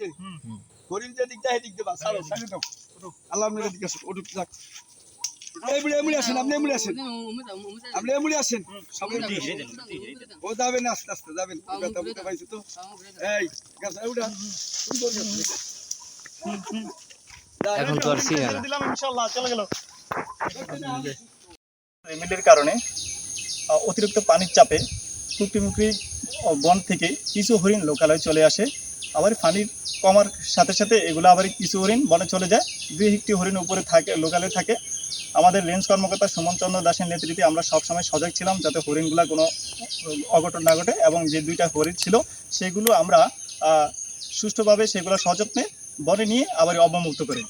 যে দিকটা ছাড়ো দাও আল্লাহ আপনার দিকে আসুন ওটুক যাক এমনি এমনি আসেন আপনি এমনি আসেন আপনি এমনি আসেন ও যাবেন আস্তে আস্তে যাবেন ব্যথা বুঝতে পাইছি তো এই গাছ উঠা সুন্দর এখন তো আর দিলাম ইনশাআল্লাহ চলে গেল রেমিডির কারণে অতিরিক্ত পানির চাপে টুকরিমুকরি বন থেকে কিছু হরিণ লোকালয়ে চলে আসে আবার পানির কমার সাথে সাথে এগুলো আবার কিছু হরিণ বনে চলে যায়। দুই একটি হরিণ উপরে থাকে, লোকালে থাকে। আমাদের রেঞ্জ কর্মকর্তা সুমন চন্দ্র দাসের নেতৃত্বে আমরা সবসময় সজাগ ছিলাম যাতে হরিণগুলা কোনো অঘটন না ঘটে এবং যে দুইটা হরিণ ছিল সেগুলো আমরা সুষ্ঠুভাবে সেগুলো সযত্নে বনে নিয়ে আবার অবমুক্ত করি